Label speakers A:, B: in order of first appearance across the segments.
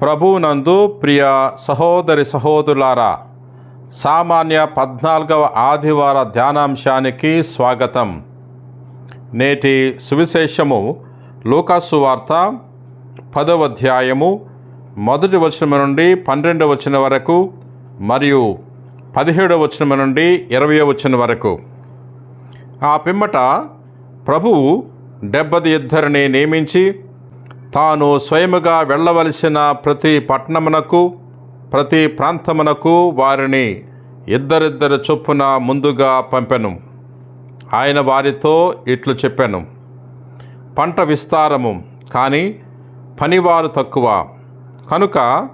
A: ప్రభువునందు ప్రియ సహోదరి సహోదరులారా సామాన్య పద్నాలుగవ ఆదివార ధ్యానాంశానికి స్వాగతం. నేటి సువిశేషము లూకాసు వార్త పదవ అధ్యాయము మొదటి వచనం నుండి పన్నెండవ వచనం వరకు మరియు పదిహేడవ వచనం నుండి ఇరవై వచనం వరకు. ఆ పిమ్మట ప్రభువు డెబ్బది ఇద్దరిని నియమించి తాను స్వయముగా వెళ్ళవలసిన ప్రతి పట్టణమునకు ప్రతి ప్రాంతమునకు వారిని ఇద్దరిద్దరు చొప్పున ముందుగా పంపెను. ఆయన వారితో ఇట్లు చెప్పాను. పంట విస్తారము కానీ పనివారు తక్కువ. కనుక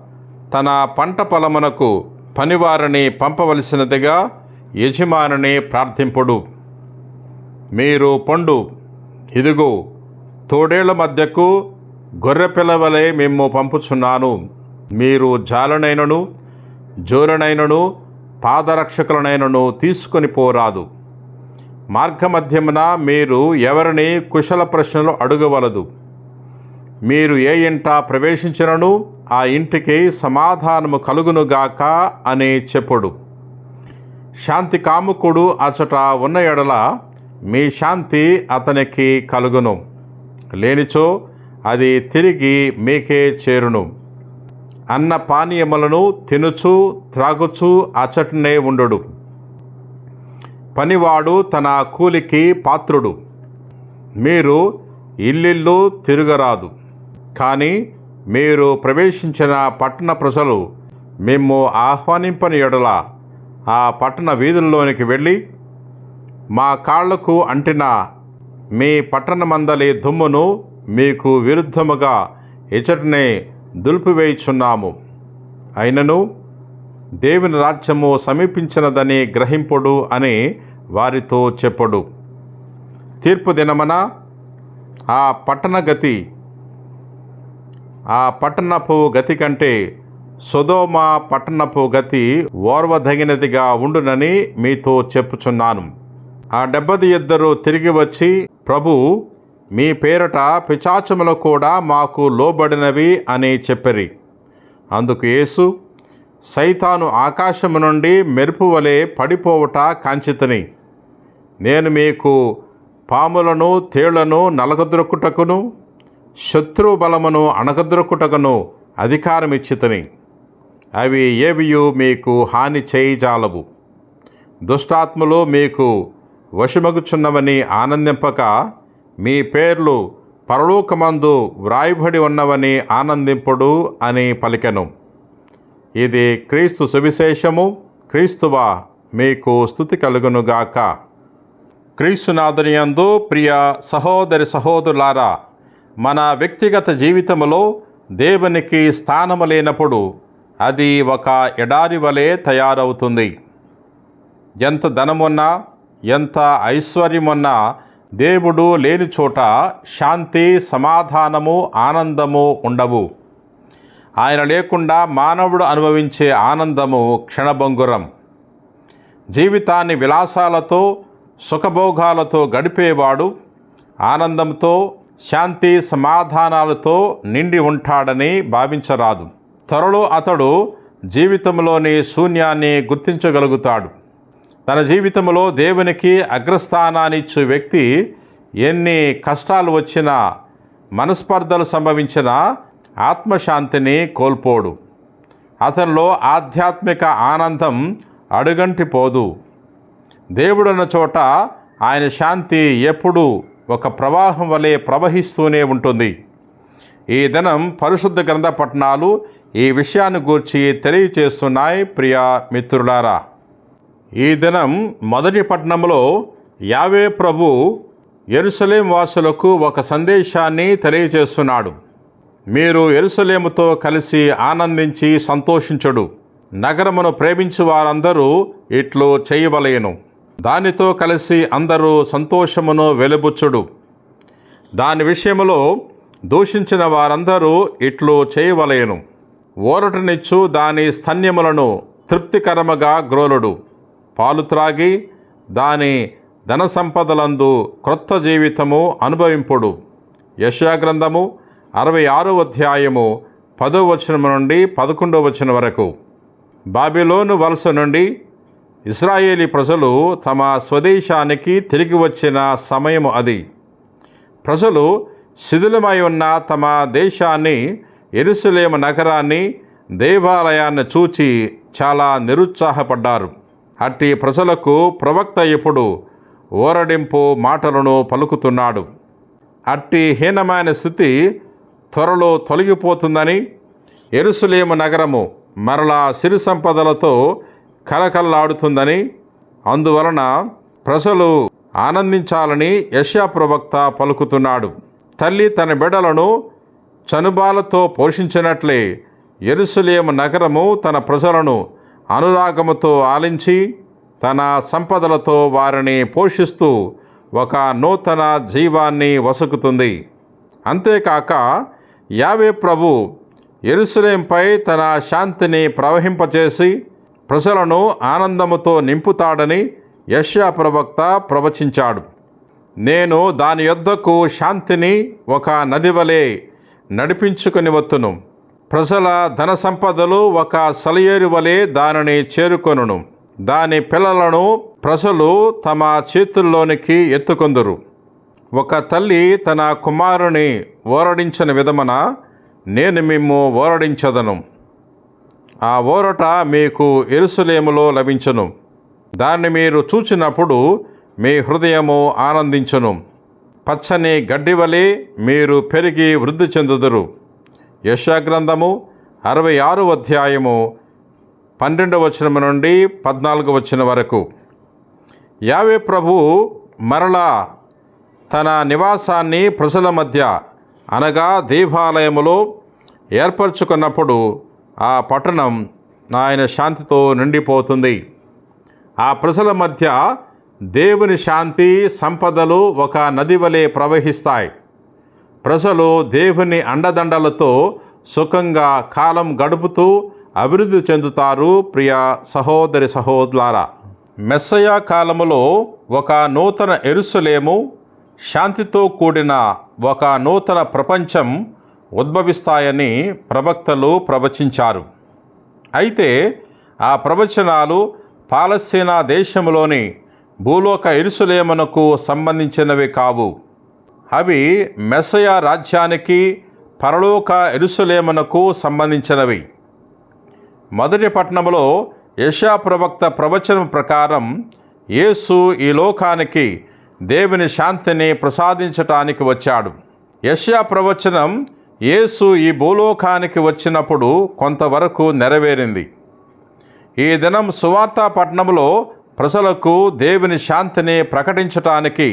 A: తన పంట పొలమునకు పనివారిని పంపవలసినదిగా యజమానిని ప్రార్థింపుడు. మీరు పండు ఇదిగో తోడేళ్ళ మధ్యకు గొర్రె వలె మేము పంపుచున్నాను. మీరు జాలనైనను జోలనైనను పాదరక్షకులనైనను తీసుకొని పోరాదు. మార్గమధ్యమున మీరు ఎవరిని కుశల ప్రశ్నలు అడగవలదు. మీరు ఏ ఇంట ప్రవేశించినను ఆ ఇంటికి సమాధానము కలుగునుగాక అని చెప్పుడు. శాంతి కాముకుడు అచట ఉన్న ఎడల మీ శాంతి అతనికి కలుగును. లేనిచో అది తిరిగి మీకే చేరును. అన్న పానీయములను తినుచు త్రాగుచు అచటనే ఉండుడు. పనివాడు తన కూలికి పాత్రుడు. మీరు ఇల్లిల్లు తిరగరాదు. కానీ మీరు ప్రవేశించిన పట్టణ ప్రజలు మేము ఆహ్వానింపని ఎడల ఆ పట్టణ వీధుల్లోనికి వెళ్ళి మా కాళ్ళకు అంటిన మీ పట్టణమందలి దుమ్మును మీకు విరుద్ధముగా ఇచటనే దులిపివేయుచున్నాము. అయినను దేవుని రాజ్యము సమీపించినదని గ్రహింపుడు అని వారితో చెప్పుడు. తీర్పు దినమన ఆ పట్టణ గతి ఆ పట్టణపు గతి కంటే సొదోమ పట్టణపు గతి ఓర్వదగినదిగా ఉండునని మీతో చెప్పుచున్నాను. ఆ డెబ్బది ఇద్దరు తిరిగి వచ్చి ప్రభు మీ పేరట పిచాచములు కూడా మాకు లోబడినవి అని చెప్పిరి. అందుకు యేసు సైతాను ఆకాశము నుండి మెరుపు వలె పడిపోవుట కాంచితని. నేను మీకు పాములను తేళ్ళను నలగద్రొక్కుటకును శత్రు బలమును అణగద్రొక్కుటకును అధికారమిచ్చితని. అవి ఏవియు మీకు హాని చేయజాలవు. దుష్టాత్మలు మీకు వశమగుచున్నవని ఆనందింపక మీ పేర్లు పరలోకమందు వ్రాయబడి ఉన్నవని ఆనందింపుడు అని పలికెను. ఇది క్రీస్తు సువిశేషము క్రీస్తువా మీకు స్థుతి కలుగునుగాక. క్రీస్తునాథునియందు ప్రియ సహోదరి సహోదరులారా మన వ్యక్తిగత జీవితంలో దేవునికి స్థానము లేనప్పుడు అది ఒక ఎడారి వలె తయారవుతుంది. ఎంత ధనమున్నా ఎంత ఐశ్వర్యమున్నా దేవుడు లేని చోట శాంతి సమాధానము ఆనందము ఉండవు. ఆయన లేకుండా మానవుడు అనుభవించే ఆనందము క్షణభంగురం. జీవితాన్ని విలాసాలతో సుఖభోగాలతో గడిపేవాడు ఆనందంతో శాంతి సమాధానాలతో నిండి ఉంటాడని భావించరాదు. త్వరలో అతడు జీవితంలోని శూన్యాన్ని గుర్తించగలుగుతాడు. తన జీవితంలో దేవునికి అగ్రస్థానాన్నిచ్చు వ్యక్తి ఎన్ని కష్టాలు వచ్చినా మనస్పర్ధలు సంభవించినా ఆత్మశాంతిని కోల్పోడు. అతనిలో ఆధ్యాత్మిక ఆనందం అడుగంటిపోదు దేవుడున్న చోట ఆయన శాంతి ఎప్పుడూ ఒక ప్రవాహం వలె ప్రవహిస్తూనే ఉంటుంది. ఈ దినం పరిశుద్ధ గ్రంథ పట్టణాలు ఈ విషయాన్ని గూర్చి తెలియచేస్తున్నాయి ప్రియా మిత్రులారా. ఈ దినం మొదటి పట్టణంలో యావే ప్రభు ఎరుసలేం వాసులకు ఒక సందేశాన్ని తెలియజేస్తున్నాడు. మీరు ఎరుసలేముతో కలిసి ఆనందించి సంతోషించుడు. నగరమును ప్రేమించు వారందరూ ఇట్లు చేయవలేను. దానితో కలిసి అందరూ సంతోషమును వెలుబుచ్చుడు. దాని విషయములో దూషించిన వారందరూ ఇట్లు చేయవలేను. ఓరటనిచ్చు దాని స్తన్యములను తృప్తికరముగా గ్రోలుడు. పాలు త్రాగి దాని ధన సంపదలందు క్రొత్త జీవితము అనుభవింపుడు. యశాగ్రంథము అరవై ఆరో అధ్యాయము పదో వచనం నుండి పదకొండో వచనం వరకు. బాబిలోను వలస నుండి ఇస్రాయేలీ ప్రజలు తమ స్వదేశానికి తిరిగి వచ్చిన సమయం అది. ప్రజలు శిథిలమై ఉన్న తమ దేశాన్ని ఎరుసలేము నగరాన్ని దేవాలయాన్ని చూచి చాలా నిరుత్సాహపడ్డారు. అట్టి ప్రజలకు ప్రవక్త ఇప్పుడు ఓరడింపు మాటలను పలుకుతున్నాడు. అట్టి హీనమైన స్థితి త్వరలో తొలగిపోతుందని ఎరుసలేము నగరము మరలా సిరి సంపదలతో కలకల్లాడుతుందని అందువలన ప్రజలు ఆనందించాలని యశా ప్రవక్త పలుకుతున్నాడు. తల్లి తన బిడ్డలను చనుబాలతో పోషించినట్లే ఎరుసలేము నగరము తన ప్రజలను అనురాగముతో ఆలించి తన సంపదలతో వారిని పోషిస్తూ ఒక నూతన జీవాన్ని వసుకుతుంది. అంతేకాక యావే ప్రభు ఎరుసలేంపై తన శాంతిని ప్రవహింపచేసి ప్రజలను ఆనందముతో నింపుతాడని యష్యా ప్రవక్త ప్రవచించాడు. నేను దాని యొద్దకు శాంతిని ఒక నది వలె నడిపించుకుని వత్తును ప్రజల ధన సంపదలు ఒక సలయేరు వలె దానిని చేరుకొనును. దాని పిల్లలను ప్రజలు తమ చేతుల్లోనికి ఎత్తుకొందురు. ఒక తల్లి తన కుమారుని ఓరడించిన విధమున నేను మిమ్ము ఓరడించదను. ఆ ఓరట మీకు ఎరుసలేములో లభించును. దాన్ని మీరు చూచినప్పుడు మీ హృదయము ఆనందించును. పచ్చని గడ్డి వలె మీరు పెరిగి వృద్ధి చెందుదురు. యశాగ్రంథము అరవై ఆరు అధ్యాయము పన్నెండవ వచనం నుండి పద్నాలుగు వచ్చిన వరకు. యావే ప్రభు మరలా తన నివాసాన్ని ప్రజల మధ్య అనగా దేవాలయములో ఏర్పరచుకున్నప్పుడు ఆ పట్టణం ఆయన శాంతితో నిండిపోతుంది. ఆ ప్రజల మధ్య దేవుని శాంతి సంపదలు ఒక నది వలె ప్రవహిస్తాయి. ప్రజలు దేవుని అండదండలతో సుఖంగా కాలం గడుపుతూ అభివృద్ధి చెందుతారు ప్రియ సహోదరి సహోదరులారా. మెస్సయ కాలములో ఒక నూతన ఎరుసలేము శాంతితో కూడిన ఒక నూతన ప్రపంచం ఉద్భవిస్తాయని ప్రవక్తలు ప్రవచించారు. అయితే ఆ ప్రవచనాలు పాలస్తీనా దేశంలోని భూలోక ఎరుసలేమునకు సంబంధించినవి కావు. అవి మెస్సయ రాజ్యానికి పరలోక ఎరుసలేమునకు సంబంధించినవి. మొదటి పట్టణంలో యశా ప్రవక్త ప్రవచనం ప్రకారం యేసు ఈ లోకానికి దేవుని శాంతిని ప్రసాదించటానికి వచ్చాడు. యశా ప్రవచనం యేసు ఈ భూలోకానికి వచ్చినప్పుడు కొంతవరకు నెరవేరింది. ఈ దినం సువార్తా పట్టణంలో ప్రజలకు దేవుని శాంతిని ప్రకటించటానికి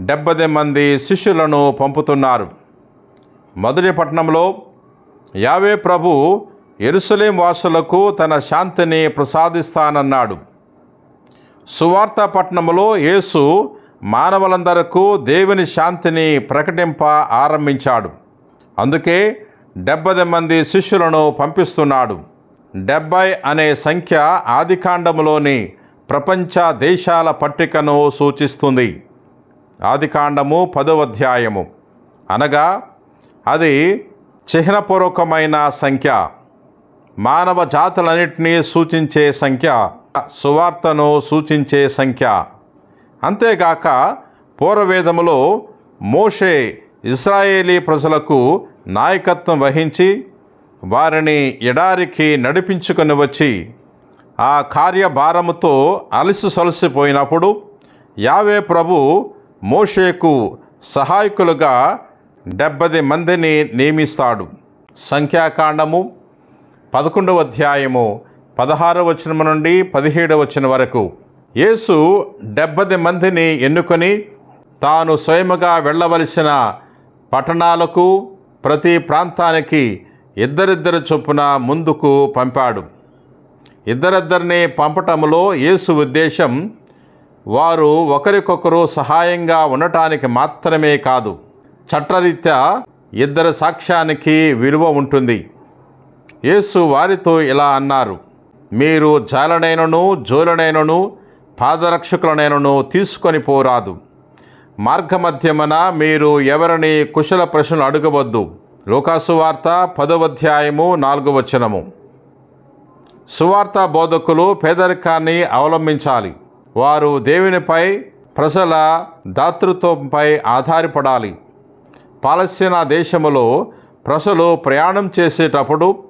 A: డెబ్బది మంది శిష్యులను పంపుతున్నారు. మొదటి పట్టణంలో యావే ప్రభు ఎరుసలేం వాసులకు తన శాంతిని ప్రసాదిస్తానన్నాడు. సువార్త పట్టణంలో యేసు మానవులందరకు దేవుని శాంతిని ప్రకటింప ఆరంభించాడు. అందుకే డెబ్బది మంది శిష్యులను పంపిస్తున్నాడు. డెబ్బై అనే సంఖ్య ఆదికాండములోని ప్రపంచ దేశాల పట్టికను సూచిస్తుంది. ఆదికాండము పదవ అధ్యాయము అనగా అది చిహ్నపూర్వకమైన సంఖ్య. మానవ జాతులన్నింటినీ సూచించే సంఖ్య. సువార్తను సూచించే సంఖ్య. అంతేగాక పూర్వవేదములో మోషే ఇస్రాయేలీ ప్రజలకు నాయకత్వం వహించి వారిని ఎడారికి నడిపించుకొని వచ్చి ఆ కార్యభారముతో అలసి సొలసిపోయినప్పుడు యావే ప్రభు మోషేకు సహాయకులుగా డెబ్బది మందిని నియమిస్తాడు. సంఖ్యాకాండము పదకొండవ అధ్యాయము పదహారవ వచనం నుండి పదిహేడవ వచనం వరకు. యేసు డెబ్బది మందిని ఎన్నుకొని తాను స్వయముగా వెళ్ళవలసిన పట్టణాలకు ప్రతి ప్రాంతానికి ఇద్దరిద్దరు చొప్పున ముందుకు పంపాడు. ఇద్దరిద్దరిని పంపటంలో యేసు ఉద్దేశం వారు ఒకరికొకరు సహాయంగా ఉండటానికి మాత్రమే కాదు చట్టరీత్యా ఇద్దరి సాక్ష్యానికి విలువ ఉంటుంది. యేసు వారితో ఇలా అన్నారు మీరు జాలనైనను జోలనైనను పాదరక్షకులనైనను తీసుకొని పోరాదు. మార్గమధ్యమన మీరు ఎవరిని కుశల ప్రశ్నలు అడగవద్దు. లోకాసు వార్త పదవధ్యాయము నాలుగు వచనము. సువార్త బోధకులు పేదరికాన్ని అవలంబించాలి. వారు దేవునిపై ప్రజల దాతృత్వంపై ఆధారపడాలి. పాలస్తీనా దేశంలో ప్రజలు ప్రయాణం చేసేటప్పుడు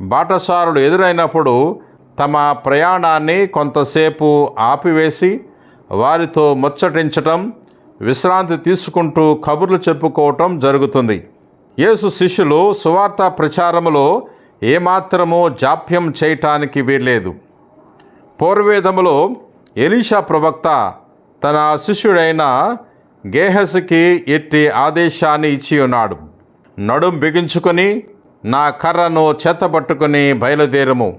A: బాటసారులు ఎదురైనప్పుడు తమ ప్రయాణాన్ని కొంతసేపు ఆపివేసి వారితో ముచ్చటించటం విశ్రాంతి తీసుకుంటూ కబుర్లు చెప్పుకోవటం జరుగుతుంది. యేసు శిష్యులు సువార్త ప్రచారములో ఏమాత్రమూ జాప్యం చేయటానికి వీల్లేదు. పూర్వేదములో ఎలీషా ప్రవక్త తన శిష్యుడైన గేహస్కి ఎట్టి ఆదేశాన్ని ఇచ్చి ఉన్నాడు. నడుం బిగించుకొని నా కర్రను చేతపట్టుకుని బయలుదేరము.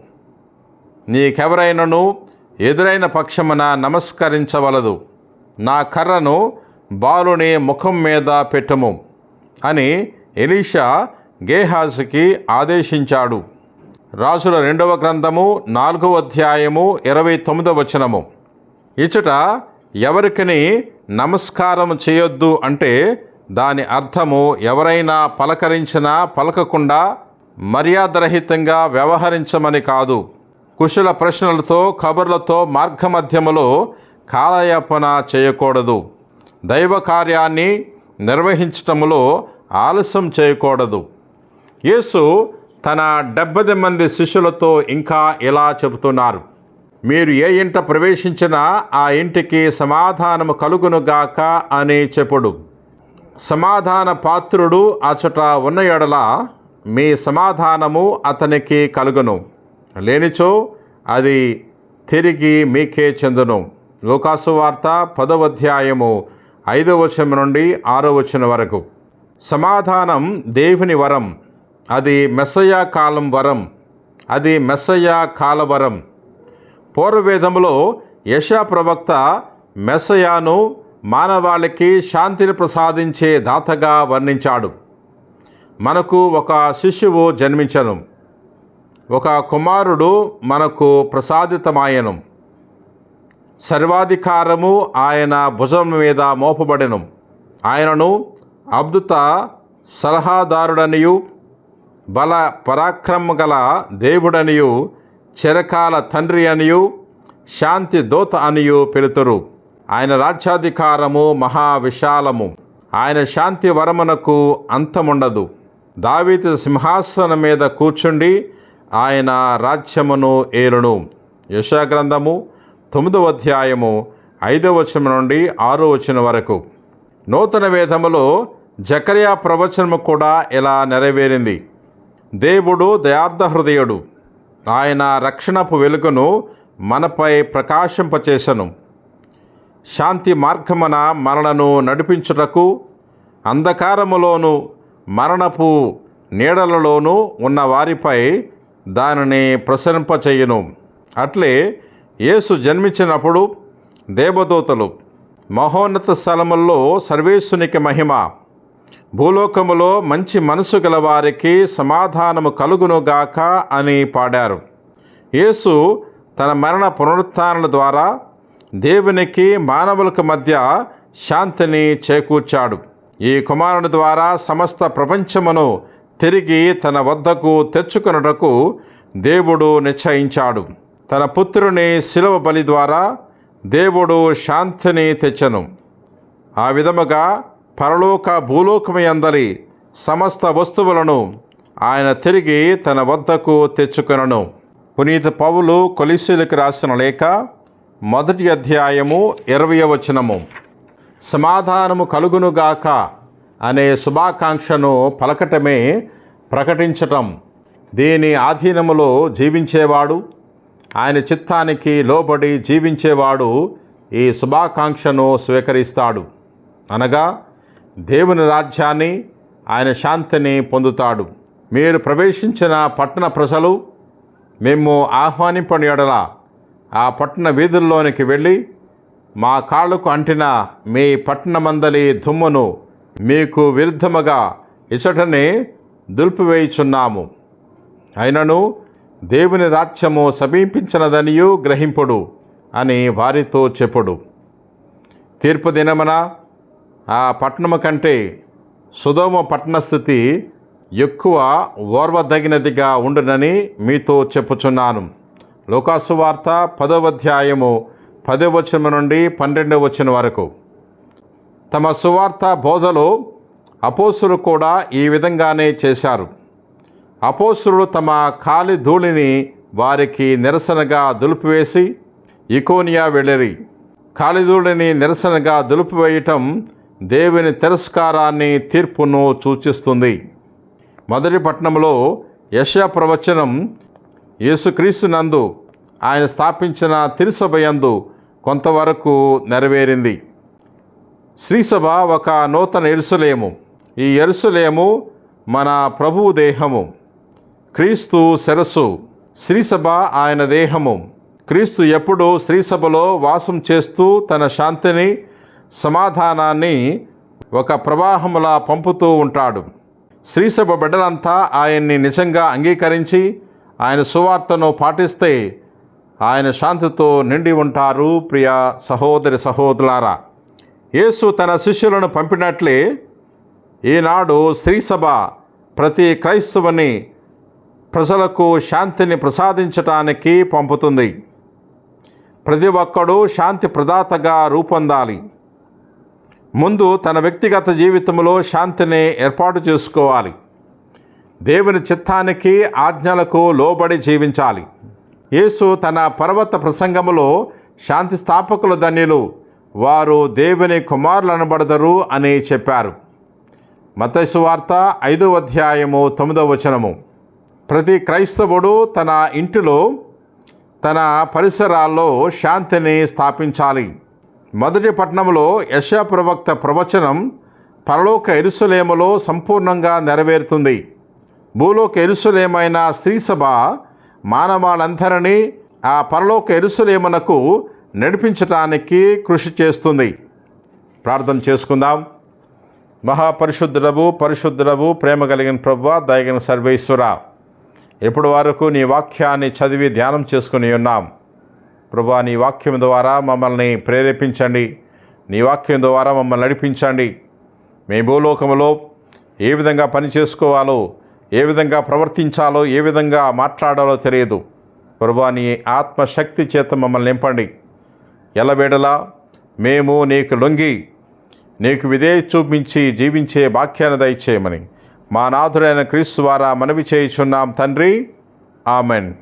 A: నీకెవరైనను ఎదురైన పక్షమున నమస్కరించవలదు. నా కర్రను బాలుని ముఖం మీద పెట్టుము అని ఎలీషా గేహాసుకి ఆదేశించాడు. రాసుల రెండవ గ్రంథము నాలుగవ అధ్యాయము ఇరవై తొమ్మిదవ వచనము. ఇచ్చట ఎవరికని నమస్కారం చేయొద్దు అంటే దాని అర్థము ఎవరైనా పలకరించినా పలకకుండా మర్యాదరహితంగా వ్యవహరించమని కాదు. కుశల ప్రశ్నలతో కబుర్లతో మార్గమధ్యములో కాలయాపన చేయకూడదు. దైవ కార్యాన్ని నిర్వహించటములో ఆలస్యం చేయకూడదు. యేసు తన డెబ్బది మంది శిష్యులతో ఇంకా ఇలా చెబుతున్నారు. మీరు ఏ ఇంట ప్రవేశించినా ఆ ఇంటికి సమాధానము కలుగునుగాక అని చెప్పుడు. సమాధాన పాత్రుడు అచట ఉన్న ఎడల మీ సమాధానము అతనికి కలుగును. లేనిచో అది తిరిగి మీకే చెందును. లోకాసు వార్త పదవ అధ్యాయము ఐదవ వచనం నుండి ఆరో వచనం వరకు. సమాధానం దేవుని వరం అది మెస్సయా కాలం వరం అది మెస్సయా కాలవరం. పూర్వవేదములో యశా ప్రవక్త మెస్సయాను మానవాళికి శాంతిని ప్రసాదించే దాతగా వర్ణించాడు. మనకు ఒక శిశువు జన్మించను. ఒక కుమారుడు మనకు ప్రసాదితమాయను. సర్వాధికారము ఆయన భుజం మీద మోపబడెను. ఆయనను అద్భుత సలహాదారుడనియు బల పరాక్రమ గల దేవుడనియు చిరకాల తండ్రి అనియు శాంతి దూత అనియు పిలుతురు. ఆయన రాజ్యాధికారము మహా విశాలము ఆయన శాంతి వరమునకు అంతముండదు. దావీదు సింహాసనం మీద కూర్చుండి ఆయన రాజ్యమును ఏలును. యశాగ్రంథము తొమ్మిదవ అధ్యాయము ఐదవ వచనం నుండి ఆరో వచనం వరకు. నూతన వేదములో జకర్యా ప్రవచనము కూడా ఇలా నెరవేరింది. దేవుడు దయార్థ హృదయుడు. ఆయన రక్షణపు వెలుగును మనపై ప్రకాశింపచేసను. శాంతి మార్గమున మనలను నడిపించుటకు అంధకారములోను మరణపు నీడలలోనూ ఉన్న వారిపై దానిని ప్రసరింపచేయును. అట్లే యేసు జన్మించినప్పుడు దేవదూతలు మహోన్నత స్థలముల్లో సర్వేశునికి మహిమ భూలోకములో మంచి మనసు గల వారికి సమాధానము కలుగునుగాక అని పాడారు. యేసు తన మరణ పునరుత్నాల ద్వారా దేవునికి మానవులకు మధ్య శాంతిని చేకూర్చాడు. ఈ కుమారుని ద్వారా సమస్త ప్రపంచమును తిరిగి తన వద్దకు తెచ్చుకొనుటకు దేవుడు నిశ్చయించాడు. తన పుత్రుని శిలవ బలి ద్వారా దేవుడు శాంతిని తెచ్చను. ఆ విధముగా పరలోక భూలోకమయందరి సమస్త వస్తువులను ఆయన తిరిగి తన వద్దకు తెచ్చుకొనను. పునీత పౌలు కొలిసీలకు రాసిన లేఖ మొదటి అధ్యాయము ఇరవై వచనము. సమాధానము కలుగునుగాక అనే శుభాకాంక్షను పలకటమే ప్రకటించటం. దీని ఆధీనములో జీవించేవాడు ఆయన చిత్తానికి లోబడి జీవించేవాడు ఈ శుభాకాంక్షను స్వీకరిస్తాడు. అనగా దేవుని రాజ్యాన్ని ఆయన శాంతిని పొందుతాడు. మీరు ప్రవేశించిన పట్టణ ప్రజలు మేము ఆహ్వానింపని ఎడల ఆ పట్టణ వీధుల్లోనికి వెళ్ళి మా కాళ్ళకు అంటిన మీ పట్టణమందలి దుమ్మును మీకు విరుద్ధముగా ఇచటనే దులిపివేయుచున్నాము. అయినను దేవుని రాజ్యము సమీపించినదనియు గ్రహింపుడు అని వారితో చెప్పుడు. తీర్పు దినమన ఆ పట్టణము కంటే సుధోమ పట్టణ స్థితి ఎక్కువ ఓర్వదగినదిగా ఉండునని మీతో చెప్పుచున్నాను. లోకాసు వార్త పదవ అధ్యాయము పదవ వచనం నుండి పన్నెండవ వచనం వరకు. తమ సువార్త బోధలో అపోసులు కూడా ఈ విధంగానే చేశారు. అపోసులు తమ కాలి ధూళిని వారికి నిరసనగా దులిపివేసి ఇకోనియా వెళ్ళరి. కాలిధూళిని నిరసనగా దులిపివేయటం దేవుని తిరస్కారాన్ని తీర్పును సూచిస్తుంది. మొదటి పట్టణంలో యశ ప్రవచనం యేసుక్రీస్తు నందు ఆయన స్థాపించిన తిరుసభయందు కొంతవరకు నెరవేరింది. శ్రీసభ ఒక నూతన ఎరుసలేము. ఈ ఎరుసలేము మన ప్రభువు దేహము. క్రీస్తు శిరస్సు శ్రీసభ ఆయన దేహము. క్రీస్తు ఎప్పుడు శ్రీసభలో వాసం చేస్తూ తన శాంతిని సమాధానాన్ని ఒక ప్రవాహములా పంపుతూ ఉంటాడు. శ్రీసభ బిడ్డలంతా ఆయన్ని నిజంగా అంగీకరించి ఆయన సువార్తను పాటిస్తే ఆయన శాంతితో నిండి ఉంటారు ప్రియ సహోదరి సహోదరులారా. యేసు తన శిష్యులను పంపినట్లే ఈనాడు శ్రీసభ ప్రతి క్రైస్తవుని ప్రజలకు శాంతిని ప్రసాదించటానికి పంపుతుంది. ప్రతి ఒక్కడూ శాంతి ప్రదాతగా రూపొందాలి. ముందు తన వ్యక్తిగత జీవితంలో శాంతిని ఏర్పాటు చేసుకోవాలి. దేవుని చిత్తానికి ఆజ్ఞలకు లోబడి జీవించాలి. యేసు తన పర్వత ప్రసంగములో శాంతి స్థాపకుల ధన్యులు వారు దేవుని కుమారులు అనబడదరు అని చెప్పారు. మతైసు వార్త ఐదవ అధ్యాయము తొమ్మిదవ వచనము. ప్రతి క్రైస్తవుడు తన ఇంటిలో తన పరిసరాల్లో శాంతిని స్థాపించాలి. మొదటి పట్టణంలో యశా ప్రవక్త ప్రవచనం పరలోక ఎరుసలేమలో సంపూర్ణంగా నెరవేరుతుంది. భూలోక ఎరుసలేమైన స్త్రీసభ మానవాళ్ళందరినీ ఆ పరలోక ఎరుసలేమనకు నడిపించటానికి కృషి చేస్తుంది. ప్రార్థన చేసుకుందాం. మహాపరిశుద్ధుడవు పరిశుద్ధుడవు ప్రేమ కలిగిన ప్రభు దయగిన సర్వేశ్వర ఇప్పటి వరకు నీ వాక్యాన్ని చదివి ధ్యానం చేసుకుని ఉన్నాం. ప్రభా నీ వాక్యం ద్వారా మమ్మల్ని ప్రేరేపించండి. నీ వాక్యం ద్వారా మమ్మల్ని నడిపించండి. మీ భూలోకములో ఏ విధంగా పని చేసుకోవాలో ఏ విధంగా ప్రవర్తించాలో ఏ విధంగా మాట్లాడాలో తెలియదు. ప్రభా నీ ఆత్మశక్తి చేత మమ్మల్ని నింపండి. ఎలవేడలా మేము నీకు లొంగి నీకు విధే చూపించి జీవించే వాక్యాన్ని దయచేయమని. మా నాథుడైన క్రీస్తు ద్వారా మనవి చేయుచున్నాం తండ్రి. ఆమెన్.